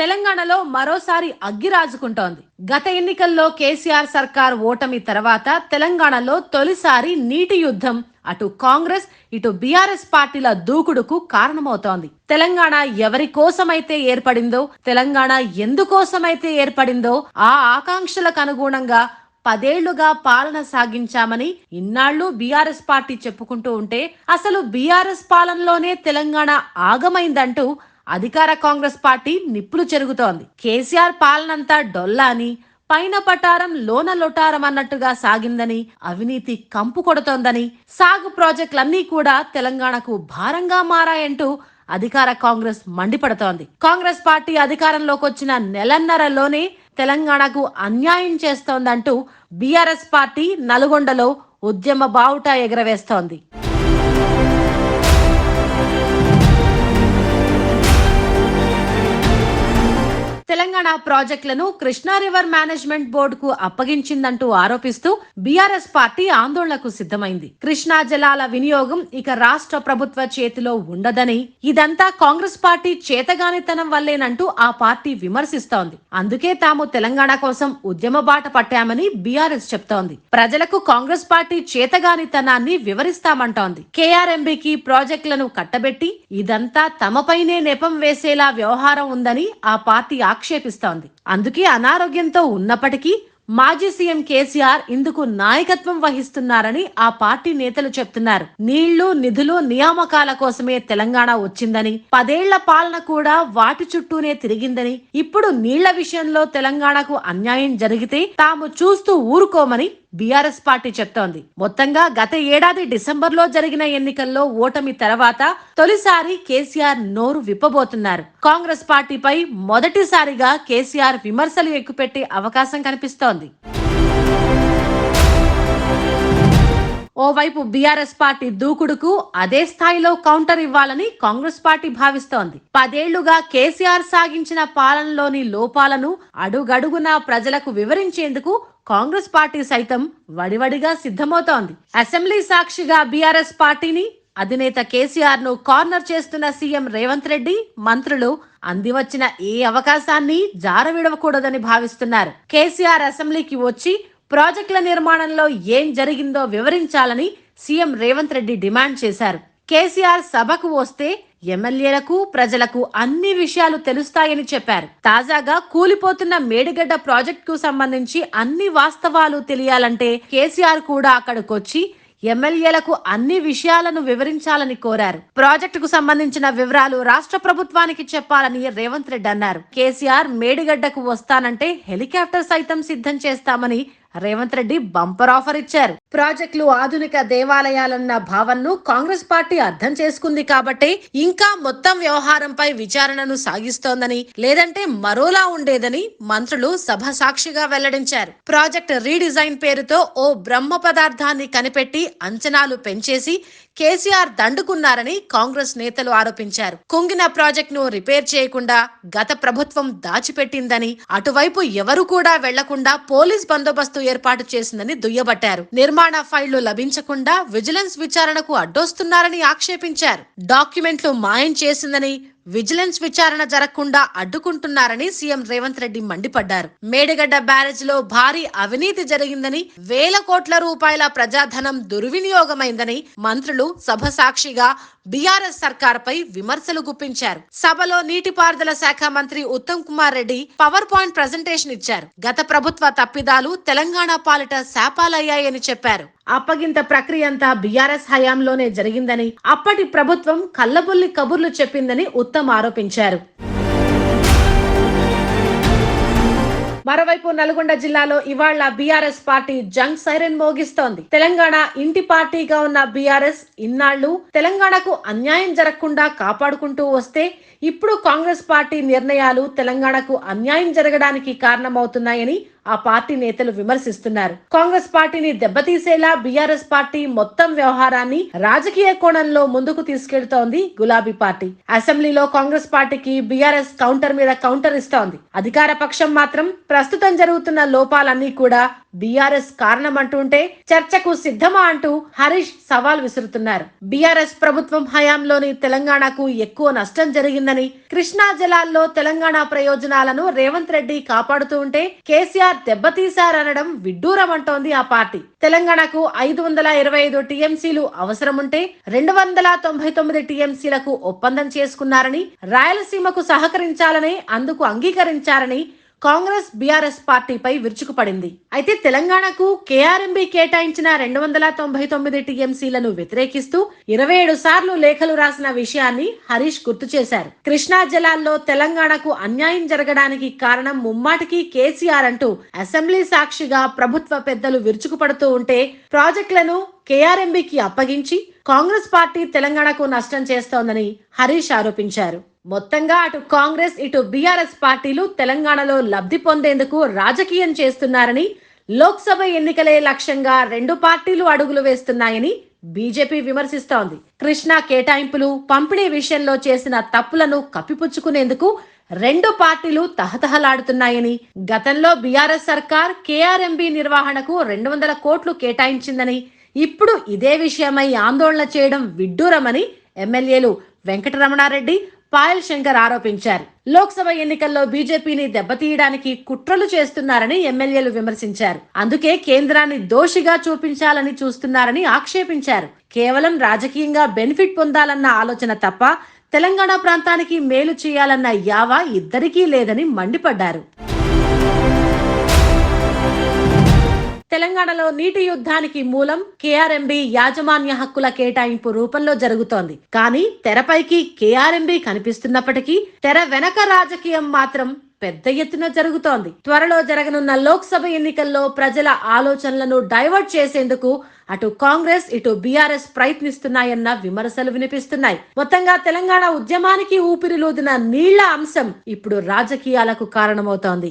తెలంగాణలో మరోసారి అగ్గిరాజుకుంటోంది గత ఎన్నికల్లో కేసీఆర్ సర్కార్ ఓటమి తర్వాత తెలంగాణలో తొలిసారి నీటి యుద్ధం అటు కాంగ్రెస్ ఇటు బీఆర్ఎస్ పార్టీల దూకుడుకు కారణమవుతోంది. తెలంగాణ ఎవరి కోసమైతే ఏర్పడిందో తెలంగాణ ఎందుకోసమైతే ఏర్పడిందో ఆ ఆకాంక్షలకు అనుగుణంగా పదేళ్ళుగా పాలన సాగించామని ఇన్నాళ్ళు బీఆర్ఎస్ పార్టీ చెప్పుకుంటూ ఉంటే అసలు బీఆర్ఎస్ పాలనలోనే తెలంగాణ ఆగమైందంటూ అధికార కాంగ్రెస్ పార్టీ నిప్పులు చెరుగుతోంది. కేసీఆర్ పాలనంతా డొల్లా అని పైన పటారం లోన లొటారం అన్నట్టుగా సాగిందని అవినీతి కంపు కొడుతోందని సాగు ప్రాజెక్టులన్నీ కూడా తెలంగాణకు భారంగా మారాయంటూ అధికార కాంగ్రెస్ మండిపడుతోంది. కాంగ్రెస్ పార్టీ అధికారంలోకి వచ్చిన నెలన్నరలోనే తెలంగాణకు అన్యాయం చేస్తోందంటూ బీఆర్ఎస్ పార్టీ నల్గొండలో ఉద్యమ బావుట ఎగరవేస్తోంది. తెలంగాణ ప్రాజెక్టులను కృష్ణా రివర్ మేనేజ్మెంట్ బోర్డుకు అప్పగించిందంటూ ఆరోపిస్తూ బీఆర్ఎస్ పార్టీ ఆందోళనకు సిద్ధమైంది. కృష్ణా జలాల వినియోగం ఇక రాష్ట్ర ప్రభుత్వ చేతిలో ఉండదని ఇదంతా కాంగ్రెస్ పార్టీ చేతగానితనం వల్లేనంటూ ఆ పార్టీ విమర్శిస్తోంది. అందుకే తాము తెలంగాణ కోసం ఉద్యమ బాట పట్టామని బీఆర్ఎస్ చెప్తోంది. ప్రజలకు కాంగ్రెస్ పార్టీ చేతగానితనాన్ని వివరిస్తామంటోంది. కేఆర్ఎంబికి ప్రాజెక్టులను కట్టబెట్టి ఇదంతా తమపైనే నెపం వేసేలా వ్యవహారం ఉందని ఆ పార్టీ ఆక్షేపిస్తోంది. అందుకే అనారోగ్యంతో ఉన్నప్పటికీ మాజీ సీఎం కేసీఆర్ ఇందుకు నాయకత్వం వహిస్తున్నారని ఆ పార్టీ నేతలు చెప్తున్నారు. నీళ్ళు నిధులు నియామకాల కోసమే తెలంగాణ వచ్చిందని పదేళ్ళ పాలన కూడా వాటి చుట్టూనే తిరిగిందని ఇప్పుడు నీళ్ళ విషయంలో తెలంగాణకు అన్యాయం జరిగితే తాము చూస్తూ ఊరుకోమని బీఆర్ఎస్ పార్టీ చెప్తోంది. మొత్తంగా గత ఏడాది డిసెంబర్లో జరిగిన ఎన్నికల్లో ఓటమి తర్వాత తొలిసారి కేసీఆర్ నోరు విప్పబోతున్నారు. కాంగ్రెస్ పార్టీపై మొదటిసారిగా కేసీఆర్ విమర్శలు ఎక్కుపెట్టే అవకాశం కనిపిస్తోంది. ఓవైపు బీఆర్ఎస్ పార్టీ దూకుడుకు అదే స్థాయిలో కౌంటర్ ఇవ్వాలని కాంగ్రెస్ పార్టీ భావిస్తోంది. పదేళ్ళుగా కేసీఆర్ సాగించిన పాలనలోని లోపాలను అడుగడుగునా ప్రజలకు వివరించేందుకు కాంగ్రెస్ పార్టీ సైతం వడివడిగా సిద్ధమవుతోంది. అసెంబ్లీ సాక్షిగా బీఆర్ఎస్ పార్టీని అధినేత కేసీఆర్ను కార్నర్ చేస్తున్న సీఎం రేవంత్ రెడ్డి మంత్రులు అందివచ్చిన ఏ అవకాశాన్ని జారవిడవకూడదని భావిస్తున్నారు. కేసీఆర్ అసెంబ్లీకి వచ్చి ప్రాజెక్టుల నిర్మాణంలో ఏం జరిగిందో వివరించాలని సీఎం రేవంత్ రెడ్డి డిమాండ్ చేశారు. కేసీఆర్ సభకు వస్తే ఎమ్మెల్యేలకు ప్రజలకు అన్ని విషయాలు తెలుస్తాయని చెప్పారు. తాజాగా కూలిపోతున్న మేడిగడ్డ ప్రాజెక్టుకు సంబంధించి అన్ని వాస్తవాలు తెలియాలంటే కేసీఆర్ కూడా అక్కడికొచ్చి ఎమ్మెల్యేలకు అన్ని విషయాలను వివరించాలని కోరారు. ప్రాజెక్టుకు సంబంధించిన వివరాలు రాష్ట్ర ప్రభుత్వానికి చెప్పాలని రేవంత్ రెడ్డి అన్నారు. కేసీఆర్ మేడిగడ్డకు వస్తానంటే హెలికాప్టర్ సైతం సిద్ధం చేస్తామని రేవంత్ రెడ్డి బంపర్ ఆఫర్ ఇచ్చారు. ప్రాజెక్టులు ఆధునిక దేవాలయాలన్న భావనను కాంగ్రెస్ పార్టీ అర్థం చేసుకుంది కాబట్టి ఇంకా మొత్తం వ్యవహారంపై విచారణను సాగిస్తోందని లేదంటే మరోలా ఉండేదని మంత్రులు సభ సాక్షిగా వెల్లడించారు. ప్రాజెక్ట్ రీడిజైన్ పేరుతో ఓ బ్రహ్మ పదార్థాన్ని కనిపెట్టి అంచనాలు పెంచేసి కేసీఆర్ దండుకున్నారని కాంగ్రెస్ నేతలు ఆరోపించారు. కుంగిన ప్రాజెక్ట్ను రిపేర్ చేయకుండా గత ప్రభుత్వం దాచిపెట్టిందని అటువైపు ఎవరు కూడా వెళ్ళకుండా పోలీస్ బందోబస్తు ఏర్పాటు చేసిందని దుయ్యబట్టారు. నిర్మాణ ఫైళ్ళు లభించకుండా విజిలెన్స్ విచారణకు అడ్డొస్తున్నారని ఆక్షేపించారు. డాక్యుమెంట్లు మాయం చేసిందని విజిలెన్స్ విచారణ జరగకుండా అడ్డుకుంటున్నారని సీఎం రేవంత్ రెడ్డి మండిపడ్డారు. మేడిగడ్డ బ్యారేజ్లో భారీ అవినీతి జరిగిందని వేల కోట్ల రూపాయల ప్రజాధనం దుర్వినియోగమైందని మంత్రులు సభ సాక్షిగా బీఆర్ఎస్ సర్కార్పై విమర్శలు గుప్పించారు. సభలో నీటిపారుదల శాఖ మంత్రి Uttam Kumar Reddy power point presentation ఇచ్చారు. గత ప్రభుత్వ తప్పిదాలు తెలంగాణ పాలిట శాపాలయ్యాయని చెప్పారు. అప్పగింత ప్రక్రియ అంతా బీఆర్ఎస్ హయాంలోనే జరిగిందని అప్పటి ప్రభుత్వం కల్లబుల్లి కబుర్లు చెప్పిందని ఉత్తమ్ ఆరోపించారు. మరోవైపు నల్గొండ జిల్లాలో ఇవాళ బీఆర్ఎస్ పార్టీ జంగ్ సైరన్ మోగిస్తోంది. తెలంగాణ ఇంటి పార్టీగా ఉన్న బీఆర్ఎస్ ఇన్నాళ్ళు తెలంగాణకు అన్యాయం జరగకుండా కాపాడుకుంటూ వస్తే ఇప్పుడు కాంగ్రెస్ పార్టీ నిర్ణయాలు తెలంగాణకు అన్యాయం జరగడానికి కారణమవుతున్నాయని ఆ పార్టీ నేతలు విమర్శిస్తున్నారు. కాంగ్రెస్ పార్టీని దెబ్బతీసేలా బీఆర్ఎస్ పార్టీ మొత్తం వ్యవహారాన్ని రాజకీయ కోణంలో ముందుకు తీసుకెళ్తోంది గులాబీ పార్టీ. అసెంబ్లీలో కాంగ్రెస్ పార్టీకి బీఆర్ఎస్ కౌంటర్ మీద కౌంటర్ ఇస్తోంది. అధికార పక్షం మాత్రం ప్రస్తుతం జరుగుతున్న లోపాలన్నీ కూడా బీఆర్ఎస్ కారణం అంటుంటే చర్చకు సిద్ధమా అంటూ హరీష్ సవాల్ విసురుతున్నారు. బీఆర్ఎస్ ప్రభుత్వం హయాంలోని తెలంగాణకు ఎక్కువ నష్టం జరిగిందని కృష్ణా జలాల్లో తెలంగాణ ప్రయోజనాలను రేవంత్ రెడ్డి కాపాడుతూ ఉంటే కేసీఆర్ దెబ్బతీశారనడం విడ్డూరమంటోంది ఆ పార్టీ. తెలంగాణకు ఐదు వందల ఇరవై ఐదు టీఎంసీలు అవసరముంటే రెండు వందల తొంభై తొమ్మిది టీఎంసీలకు ఒప్పందం చేసుకున్నారని రాయలసీమకు సహకరించాలని అందుకు అంగీకరించారని కాంగ్రెస్ బీఆర్ఎస్ పార్టీపై విరుచుకుపడింది. అయితే తెలంగాణకు కేఆర్ఎంబీ కేటాయించిన రెండు వందల తొంభై తొమ్మిది టీఎంసీలను వ్యతిరేకిస్తూ ఇరవై ఏడు సార్లు లేఖలు రాసిన విషయాన్ని హరీష్ గుర్తు చేశారు. కృష్ణా జలాల్లో తెలంగాణకు అన్యాయం జరగడానికి కారణం ముమ్మాటికి కేసీఆర్ అంటూ అసెంబ్లీ సాక్షిగా ప్రభుత్వ పెద్దలు విరుచుకుపడుతూ ఉంటే ప్రాజెక్టులను కేఆర్ఎంబీకి అప్పగించి కాంగ్రెస్ పార్టీ తెలంగాణకు నష్టం చేస్తోందని హరీష్ ఆరోపించారు. మొత్తంగా అటు కాంగ్రెస్ ఇటు బీఆర్ఎస్ పార్టీలు తెలంగాణలో లబ్ధి పొందేందుకు రాజకీయం చేస్తున్నారని లోక్సభ ఎన్నికలే లక్ష్యంగా రెండు పార్టీలు అడుగులు వేస్తున్నాయని బీజేపీ విమర్శిస్తోంది. కృష్ణా కేటాయింపులు పంపిణీ విషయంలో చేసిన తప్పులను కప్పిపుచ్చుకునేందుకు రెండు పార్టీలు తహతహలాడుతున్నాయని గతంలో బీఆర్ఎస్ సర్కార్ కేఆర్ఎంబీ నిర్వహణకు రెండు వందల కోట్లు కేటాయించిందని ఇప్పుడు ఇదే విషయమై ఆందోళన చేయడం విడ్డూరమని ఎమ్మెల్యేలు వెంకటరమణారెడ్డి పాయల్ శంకర్ ఆరోపించారు. లోక్సభ ఎన్నికల్లో బీజేపీని దెబ్బతీయడానికి కుట్రలు చేస్తున్నారని ఎమ్మెల్యేలు విమర్శించారు. అందుకే కేంద్రాన్ని దోషిగా చూపించాలని చూస్తున్నారని ఆక్షేపించారు. కేవలం రాజకీయంగా బెనిఫిట్ పొందాలన్న ఆలోచన తప్ప తెలంగాణ ప్రాంతానికి మేలు చేయాలన్న యావ ఇద్దరికీ లేదని మండిపడ్డారు. తెలంగాణలో నీటి యుద్ధానికి మూలం కేఆర్ఎంబి యాజమాన్య హక్కుల కేటాయింపు రూపంలో జరుగుతోంది. కానీ తెరపైకి కేఆర్ఎంబి కనిపిస్తున్నప్పటికీ తెర వెనక రాజకీయం మాత్రం పెద్ద ఎత్తున జరుగుతోంది. త్వరలో జరగనున్న లోక్సభ ఎన్నికల్లో ప్రజల ఆలోచనలను డైవర్ట్ చేసేందుకు అటు కాంగ్రెస్ ఇటు బీఆర్ఎస్ ప్రయత్నిస్తున్నాయన్న విమర్శలు వినిపిస్తున్నాయి. మొత్తంగా తెలంగాణ ఉద్యమానికి ఊపిరిలూదిన నీళ్ళ అంశం ఇప్పుడు రాజకీయాలకు కారణమవుతోంది.